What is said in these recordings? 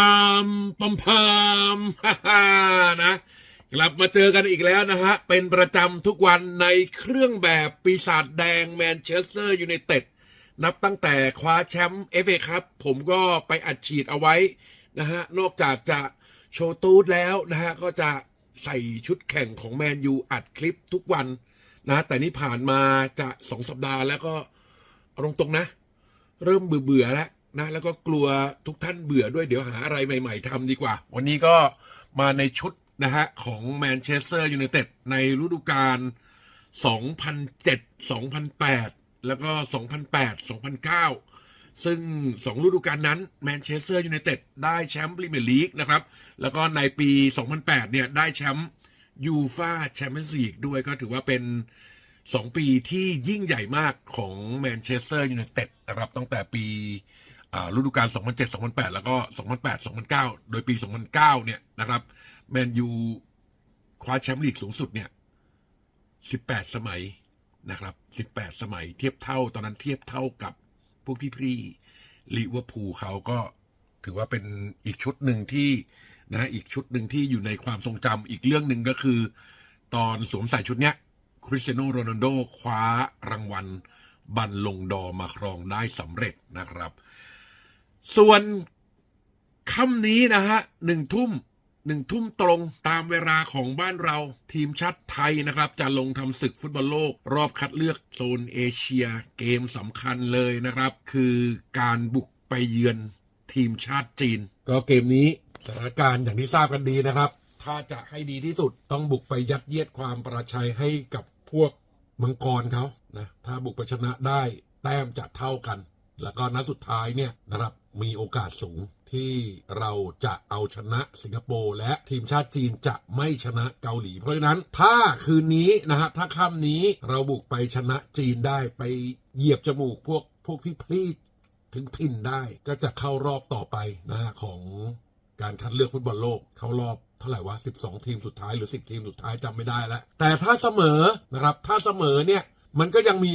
ามปมพามฮ่าฮ่านะ กลับมาเจอกันอีกแล้วนะฮะ เป็นประจำทุกวันในเครื่องแบบปีศาจแดงแมนเชสเตอร์ยูไนเต็ดนับตั้งแต่คว้าแชมป์เอฟเอครับ ผมก็ไปอัดฉีดเอาไว้นะฮะ นอกจากจะโชว์ตูดแล้วนะฮะ ก็จะใส่ชุดแข่งของแมนยูอัดคลิปทุกวันนะ แต่นี่ผ่านมาจะสองสัปดาห์แล้วก็เอาตรงๆนะ เริ่มเบื่อๆแล้ว นะแล้วก็กลัวทุกท่านเบื่อด้วยเดี๋ยวหาอะไรใหม่ ๆทำดีกว่า วันนี้ก็มาในชุดนะฮะของแมนเชสเตอร์ยูไนเต็ดในฤดูกาล 2007 2008 แล้วก็ 2008 2009 ซึ่งสองฤดูกาลนั้นแมนเชสเตอร์ยูไนเต็ดได้แชมป์พรีเมียร์ลีกนะครับ แล้วก็ในปี 2008 เนี่ย ได้แชมป์ยูฟาแชมเปี้ยนส์ลีกด้วยก็ถือว่าเป็นสองปีที่ยิ่งใหญ่มากของแมนเชสเตอร์ยูไนเต็ดนะครับตั้งแต่ปี ฤดูกาล 2007 2008 แล้วก็ 2008 2009 โดยปี 2009 เนี่ยนะครับแมนยูคว้าแชมป์ลีกสูงสุดเนี่ย 18 สมัยนะครับ 18 สมัยเทียบเท่าตอนนั้นเทียบเท่ากับพวกพี่พี่ลิเวอร์พูลเขาก็ถือว่าเป็นอีกชุดหนึ่งที่นะอีกชุดหนึ่งที่อยู่ในความทรงจำอีกเรื่องหนึ่งก็คือ ตอนสวมใส่ชุดเนี้ยคริสเตียโนโรนัลโดคว้ารางวัลบัลลงดอมาครองได้สำเร็จนะครับ ส่วนค่ำนี้นะฮะหนึ่งทุ่มหนึ่งทุ่มตรงตามเวลาของบ้านเราทีมชาติไทยนะครับ จะลงทำศึกฟุตบอลโลก รอบคัดเลือกโซนเอเชียเกมสำคัญเลยนะครับ คือการบุกไปเยือนทีมชาติจีน ก็เกมนี้สถานการณ์อย่างที่ทราบกันดีนะครับ ถ้าจะให้ดีที่สุดต้องบุกไปยัดเยียดความประชัยให้กับพวกมังกรเขานะถ้าบุกไปชนะได้แต้มจะเท่ากัน แล้วก็นัดสุดท้ายเนี่ยนะครับ มีโอกาสสูงที่เราจะเอาชนะสิงคโปร์และทีมชาติจีนจะไม่ชนะเกาหลี เพราะฉะนั้นถ้าคืนนี้นะฮะถ้าค่ำนี้เราบุกไปชนะจีนได้ไปเหยียบจมูกพวกพวกพี่พลีถึงถิ่นได้ก็จะเข้ารอบต่อไปนะฮะของการคัดเลือกฟุตบอลโลกเข้ารอบเท่าไหร่วะ 12 ทีมสุดท้ายหรือ 10 ทีมสุดท้ายจำไม่ได้แล้ว แต่ถ้าเสมอนะครับ ถ้าเสมอเนี่ย มันก็ยังมี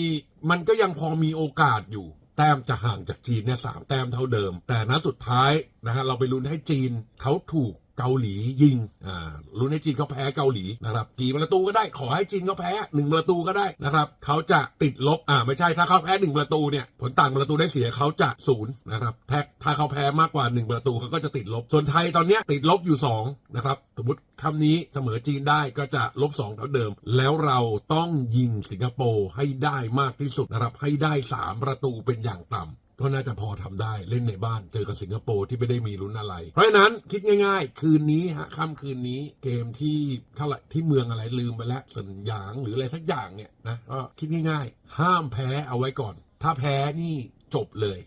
มันก็ยังพอมีโอกาสอยู่ แต้มจะห่างจากจีนเนี่ยสามแต้มเท่าเดิม แต่นัดสุดท้ายนะฮะเราไปลุ้นให้จีนเขาถูก เกาหลียิงอ่าลุ้นให้จีนเขาแพ้เกาหลีนะครับกี่ประตูก็ได้ขอให้จีนเขาแพ้หนึ่งประตูก็ได้นะครับเขาจะติดลบอ่าไม่ใช่ถ้าเขาแพ้หนึ่งประตูเนี่ยผลต่างประตูได้เสียเขาจะศูนย์นะครับแท็กถ้าเขาแพ้มากกว่าหนึ่งประตูเขาก็จะติดลบ ส่วนไทยตอนเนี้ยติดลบอยู่สองนะครับสมมติคำนี้เสมอจีนได้ก็จะลบสองเท่าเดิม แล้วเราต้องยิงสิงคโปร์ให้ได้มากที่สุดนะครับให้ได้สามประตูเป็นอย่างต่ำ ก็น่าจะพอทำได้เล่นในบ้านเจอกับสิงคโปร์ที่ไม่ได้มีลุ้นอะไร เพราะฉะนั้นคิดง่าย ๆ คืนนี้ฮะค่ำคืนนี้เกมที่เท่าไหร่ที่เมืองอะไรลืมไปแล้วสัญญางหรืออะไรสักอย่างเนี่ยนะก็คิดง่าย ๆ ห้ามแพ้เอาไว้ก่อน ถ้าแพ้นี่จบเลย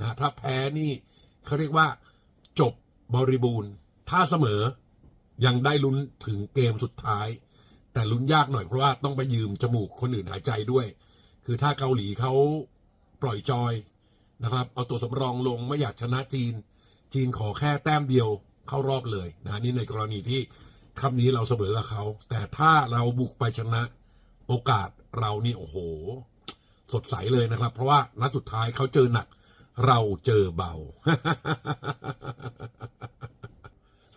นะถ้าแพ้นี่เขาเรียกว่า จบบริบูรณ์ ถ้าเสมอยังได้ลุ้นถึงเกมสุดท้าย แต่ลุ้นยากหน่อยเพราะว่าต้องไปยืมจมูกคนอื่นหายใจด้วย คือถ้าเกาหลีเขาปล่อยจอย นะครับ เอาตัวสำรองลงไม่อยากชนะจีน จีนขอแค่แต้มเดียวเข้ารอบเลยนะนี่ในกรณีที่คำนี้เราเสมอกับเขา แต่ถ้าเราบุกไปชนะโอกาสเรานี่โอ้โห สดใสเลยนะครับ เพราะว่านัดสุดท้ายเขาเจอหนัก เราเจอเบา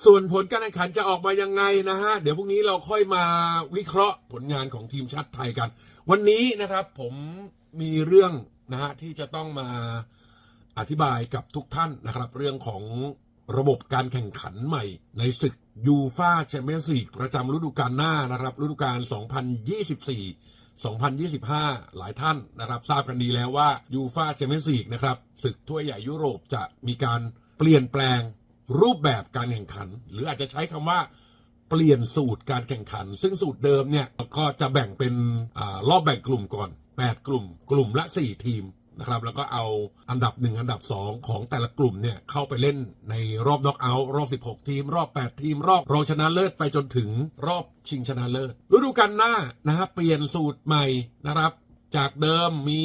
ส่วนผลการแข่งขันจะออกมายังไงนะฮะ เดี๋ยวพรุ่งนี้เราค่อยมาวิเคราะห์ผลงานของทีมชาติไทยกัน วันนี้นะครับผมมีเรื่อง นะฮะที่จะต้องมาอธิบายกับทุกท่านนะครับ เรื่องของระบบการแข่งขันใหม่ ในศึกยูฟาแชมเปี้ยนส์ลีกประจำฤดูกาลหน้านะครับฤดูกาล 2024 2025 หลายท่านนะครับทราบกันดีแล้วว่ายูฟาแชมเปี้ยนส์ลีกนะครับศึกถ้วยใหญ่ยุโรปจะมีการเปลี่ยนแปลงรูปแบบการแข่งขัน หรืออาจจะใช้คำว่าเปลี่ยนสูตรการแข่งขัน ซึ่งสูตรเดิมเนี่ยก็จะแบ่งเป็นอรอบแบ่งกลุ่มก่อน 8 กลุ่ม กลุ่มละ 4 ทีมนะครับแล้วก็เอาอันดับ 1 อันดับ 2 ของแต่ละกลุ่มเนี่ยเข้าไปเล่นในรอบน็อกเอาท์รอบ 16 ทีม รอบ 8 ทีม รอบรองชนะเลิศไปจนถึงรอบชิงชนะเลิศฤดูกาลหน้านะครับเปลี่ยนสูตรใหม่นะครับ จากเดิมมี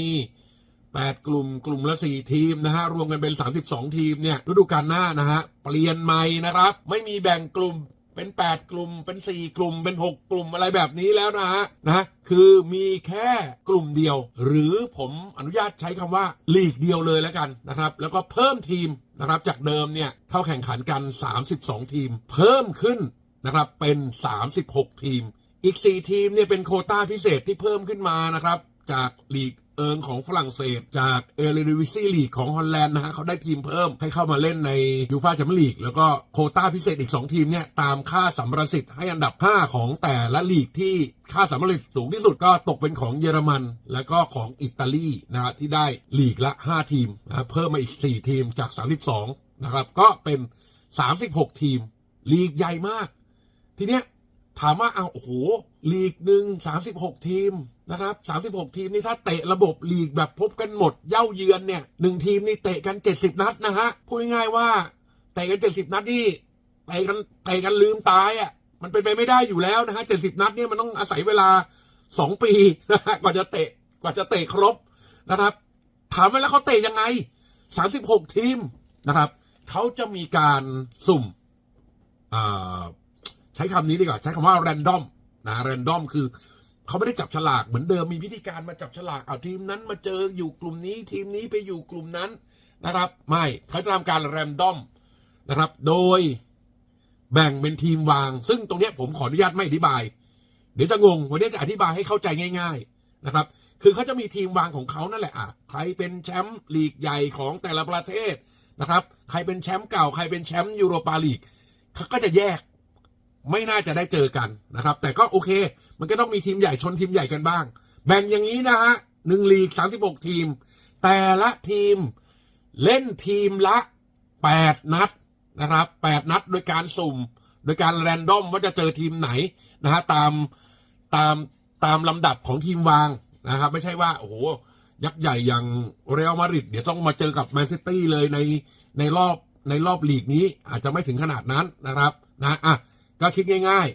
8 กลุ่มกลุ่มละ 4 ทีมนะฮะรวมกันเป็น 32 ทีมเนี่ยฤดูกาลหน้านะฮะเปลี่ยนใหม่นะครับ ไม่มีแบ่งกลุ่ม เป็น 8 กลุ่มเป็น 4 กลุ่มเป็น 6 กลุ่มอะไรแบบนี้แล้วนะฮะนะคือมีแค่กลุ่มเดียว หรือผมอนุญาตใช้คำว่าลีกเดียวเลยแล้วกันนะครับ แล้วก็เพิ่มทีมนะครับจากเดิมเนี่ยเข้าแข่งขันกัน 32 ทีม เพิ่มขึ้นนะครับเป็น 36 ทีม อีก 4 ทีมเนี่ยเป็นโคต้าพิเศษที่เพิ่มขึ้นมานะครับจากลีก เอิงของฝรั่งเศส จากเอเรดิวิซีลีกของฮอลแลนด์นะฮะเขาได้ทีมเพิ่มให้เข้ามาเล่นในยูฟาแชมเปี้ยนลีกแล้วก็โคต้าพิเศษอีก 2 ทีมเนี่ยตามค่าสัมประสิทธิ์ให้อันดับ 5 ของแต่ละลีกที่ค่าสัมประสิทธิ์สูงที่สุดก็ตกเป็นของเยอรมัน แล้วก็ของอิตาลีนะฮะที่ได้ลีกละ 5 ทีมนะฮะเพิ่มมาอีก 4 ทีมจาก 32นะครับก็เป็น 36 ทีมลีกใหญ่มาก ทีเนี้ย ถามว่าเอาโอ้โหลีกหนึ่งสามสิบหกทีมนะครับสามสิบหกทีมนี่ถ้าเตะระบบลีกแบบพบกันหมดเย่าเยือนเนี่ยหนึ่งทีมนี่เตะกันเจ็ดสิบนัดนะฮะพูดง่ายๆว่าเตะกันเจ็ดสิบนัดนี่เตะกันเตะกันลืมตายอะมันเป็นไปไม่ได้อยู่แล้วนะฮะเจ็ดสิบนัดเนี่ยมันต้องอาศัยเวลาสองปีนะฮะกว่าจะเตะกว่าจะเตะครบนะครับ ถามว่าแล้วเขาเตะยังไงสามสิบหกทีมนะครับเขาจะมีการสุ่มอ่า ใช้คำนี้ดีกว่า ใช้คำว่าแรนดอมนะแรนดอมคือเขาไม่ได้จับฉลากเหมือนเดิมมีพิธีการมาจับฉลากเอาทีมนั้นมาเจออยู่กลุ่มนี้ทีมนี้ไปอยู่กลุ่มนั้นนะครับ ไม่เขาจะทำการแรนดอมนะครับ โดยแบ่งเป็นทีมวาง ซึ่งตรงนี้ผมขออนุญาตไม่อธิบาย เดี๋ยวจะงง วันนี้จะอธิบายให้เข้าใจง่าย ๆนะครับ คือเขาจะมีทีมวางของเขานั่นแหละอะใครเป็นแชมป์ลีกใหญ่ของแต่ละประเทศนะครับ ใครเป็นแชมป์เก่า ใครเป็นแชมป์ยูโรปาลีกเขาก็จะแยก ไม่น่าจะได้เจอกันนะครับ แต่ก็โอเค มันก็ต้องมีทีมใหญ่ชนทีมใหญ่กันบ้าง แบ่งอย่างนี้นะฮะหนึ่งลีกสามสิบหกทีม แต่ละทีมเล่นทีมละแปดนัดนะครับแปดนัดโดยการสุ่ม โดยการแรนดอมว่าจะเจอทีมไหนนะฮะตามตามตามลำดับของทีมวางนะครับ ไม่ใช่ว่าโอ้โหยักษ์ใหญ่อย่างเรอัลมาดริดเดี๋ยวต้องมาเจอกับแมนซิตี้เลยในในรอบในรอบลีกนี้อาจจะไม่ถึงขนาดนั้นนะครับนะอะ ก็คิดง่าย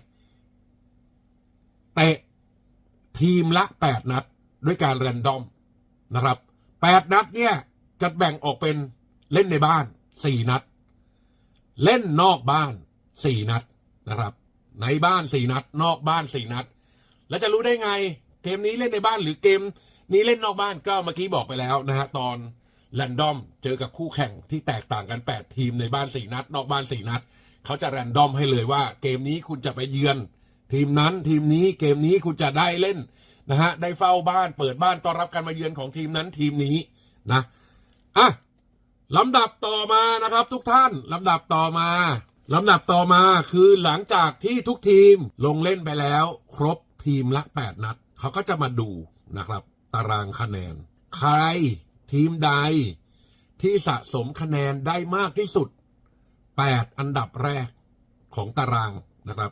ๆ เตะทีมละแปดนัด ด้วยการแรนดอมนะครับแปดนัดเนี่ย จะแบ่งออกเป็นเล่นในบ้านสี่นัด เล่นนอกบ้านสี่นัดนะครับ ในบ้านสี่นัด นอกบ้านสี่นัด แล้วจะรู้ได้ไง เกมนี้เล่นในบ้านหรือเกมนี้เล่นนอกบ้านก็เมื่อกี้บอกไปแล้วนะฮะตอนแรนดอมเจอกับคู่แข่งที่แตกต่างกัน 8 ทีมในบ้าน 4 นัด นอกบ้าน 4 นัด เขาจะแรนดอมให้เลยว่า เกมนี้คุณจะไปเยือน ทีมนั้นทีมนี้เกมนี้คุณจะได้เล่นนะฮะได้เฝ้าบ้านเปิดบ้านต้อนรับการมาเยือนของทีมนั้นทีมนี้นะอะลำดับต่อมานะครับ ทุกท่านลำดับต่อมาลำดับต่อมาคือหลังจากที่ทุกทีมลงเล่นไปแล้ว ครบทีมละ 8 นัด เขาก็จะมาดูนะครับ ตารางคะแนน ใครทีมใดที่สะสมคะแนนได้มากที่สุด 8 อันดับแรกของตารางนะครับ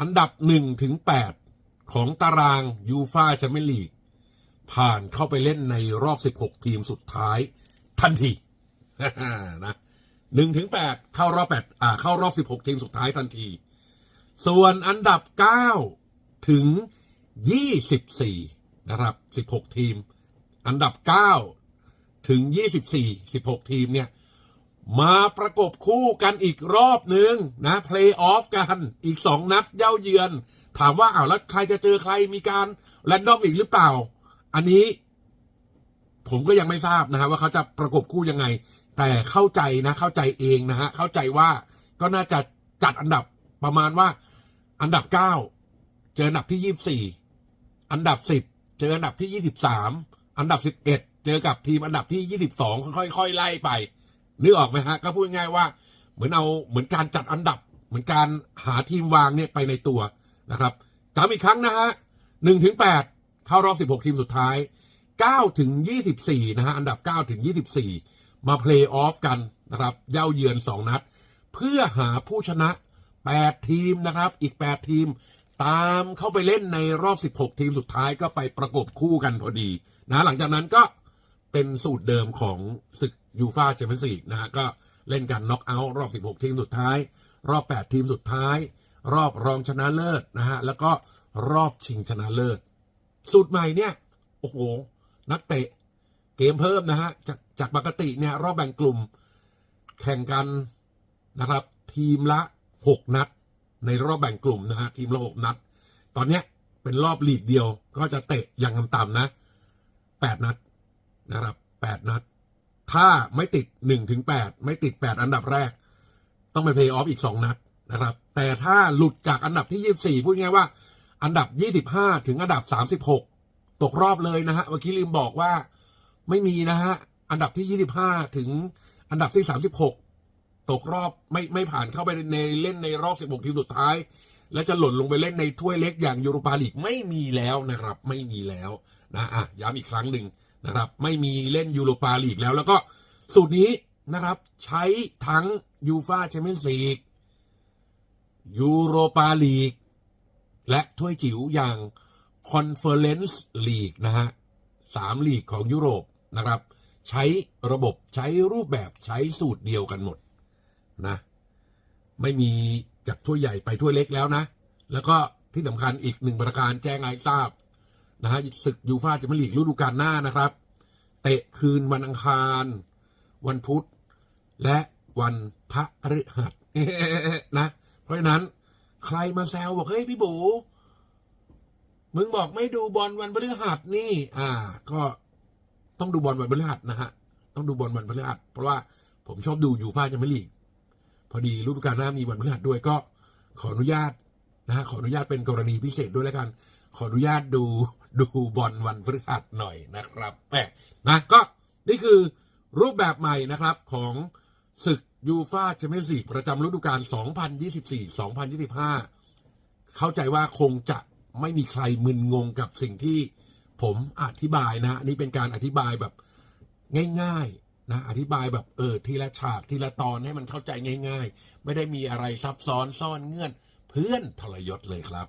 อันดับ1ถึง8ของตารางยูฟาแชมเปี้ยนลีกผ่านเข้าไปเล่นในรอบ 16 ทีมสุดท้ายทันทีนะหนึ่งถึงแปดเข้ารอบแปดอ่า เข้ารอบ16ทีมสุดท้ายทันที ส่วนอันดับ9ถึง24นะครับ16ทีม อันดับ9ถึง24 16ทีมเนี่ย มาประกบคู่กันอีกรอบหนึ่งนะเพลย์ออฟกันอีก2นัดเย้าเยือน ถามว่าอ้าวแล้วใครจะเจอใครมีการแรนดอมอีกหรือเปล่า อันนี้ ผมก็ยังไม่ทราบนะฮะว่าเขาจะประกบคู่ยังไง แต่เข้าใจนะ เข้าใจเองนะฮะเข้าใจว่าก็น่าจะจัดอันดับประมาณว่า อันดับเก้าเจออันดับที่ยี่สี่อันดับสิบเจออันดับที่ยี่สิบสามอันดับสิบเอ็ดเจอกับทีมอันดับที่ยี่สิบสองค่อยๆไล่ไป นึกออกไหมฮะ ก็พูดง่ายๆว่า เหมือนเอาเหมือนการจัดอันดับ เหมือนการหาทีมวางเนี่ยไปในตัวนะครับจำอีกครั้งนะฮะหนึ่งถึงแปดเข้ารอบสิบหกทีมสุดท้าย9ถึง24นะฮะ อันดับ9ถึง24มาเพลย์ออฟกันนะครับ เย่าเยือน2นัด เพื่อหาผู้ชนะ8ทีมนะครับ อีก8ทีมตามเข้าไปเล่นในรอบ 16 ทีมสุดท้ายก็ไปประกบคู่กันพอดีนะหลังจากนั้นก็ เป็นสูตรเดิมของศึกยูฟาแชมเปี้ยนส์ลีกนะฮะก็เล่นกันน็อกเอาท์รอบ 16 ทีมสุดท้าย รอบ 8 ทีมสุดท้าย รอบรองชนะเลิศนะฮะแล้วก็รอบชิงชนะเลิศ สูตรใหม่เนี่ยโอ้โหนักเตะเกมเพิ่มนะฮะจากจากปกติเนี่ยรอบแบ่งกลุ่มแข่งกันนะครับ ทีมละหกนัด ในรอบแบ่งกลุ่มนะฮะทีมละหกนัด ตอนเนี้ยเป็นรอบลีกเดียวก็จะเตะอย่างต่ำๆนะแปดนัด นะครับแปดนัด ถ้าไม่ติดหนึ่งถึงแปดไม่ติดแปดอันดับแรก ต้องไปเพลย์ออฟอีกสองนัดนะครับ แต่ถ้าหลุดจากอันดับที่ยี่สี่พูดง่ายว่า อันดับยี่สิบห้าถึงอันดับสามสิบหกตกรอบเลยนะฮะเมื่อกี้ลืมบอกว่าไม่มีนะฮะอันดับที่ยี่สิบห้าถึงอันดับที่สามสิบหกตกรอบไม่ไม่ผ่านเข้าไปในเล่นในรอบสิบหกทีมสุดท้าย แล้วจะหล่นลงไปเล่นในถ้วยเล็กอย่างยูโรปาลีกไม่มีแล้วนะครับ ไม่มีแล้วนะอะย้ำอีกครั้งหนึ่ง นะครับ ไม่มีเล่นยูโรปาลีกแล้ว แล้วก็สูตรนี้นะครับใช้ทั้งยูฟาแชมเปี้ยนส์ลีกยูโรปาลีกและถ้วยจิ๋วอย่างคอนเฟอเรนซ์ลีกนะฮะสามลีกของยุโรปนะครับ ใช้ระบบใช้รูปแบบใช้สูตรเดียวกันหมดนะไม่มีจากถ้วยใหญ่ไปถ้วยเล็กแล้วนะ แล้วก็ที่สำคัญอีกหนึ่งประการแจ้งให้ทราบ นะฮะศึกยูฟ่าแชมเปี้ยนลีกฤดูกาลหน้านะครับ เตะคืนวันอังคาร วันพุธ และวันพระฤหัสนะ เพราะฉะนั้นใครมาแซวบอกเฮ้ยพี่บูมึงบอกไม่ดูบอลวันพฤหัสนี่ อ่า ก็ต้องดูบอลวันพฤหัสนะฮะ ต้องดูบอลวันพฤหัส เพราะว่าผมชอบดูยูฟ่าแชมเปี้ยนลีก พอดีฤดูกาลหน้ามีวันพฤหัสด้วยก็ขออนุญาตนะฮะขออนุญาตเป็นกรณีพิเศษด้วยแล้วกัน ขออนุญาตดูดูบอลวันพฤหัสหน่อยนะครับแหมนะก็นี่คือรูปแบบใหม่นะครับของศึกยูฟาแชมเปี้ยนส์ลีกประจำฤดูกาล 2024-2025 เข้าใจว่าคงจะไม่มีใครมึนงงกับสิ่งที่ผมอธิบายนะ นี่เป็นการอธิบายแบบง่ายๆนะอธิบายแบบเออทีละฉากทีละตอนให้มันเข้าใจง่าย ๆ ไม่ได้มีอะไรซับซ้อนซ่อนเงื่อน เพื่อนทรยศเลยครับ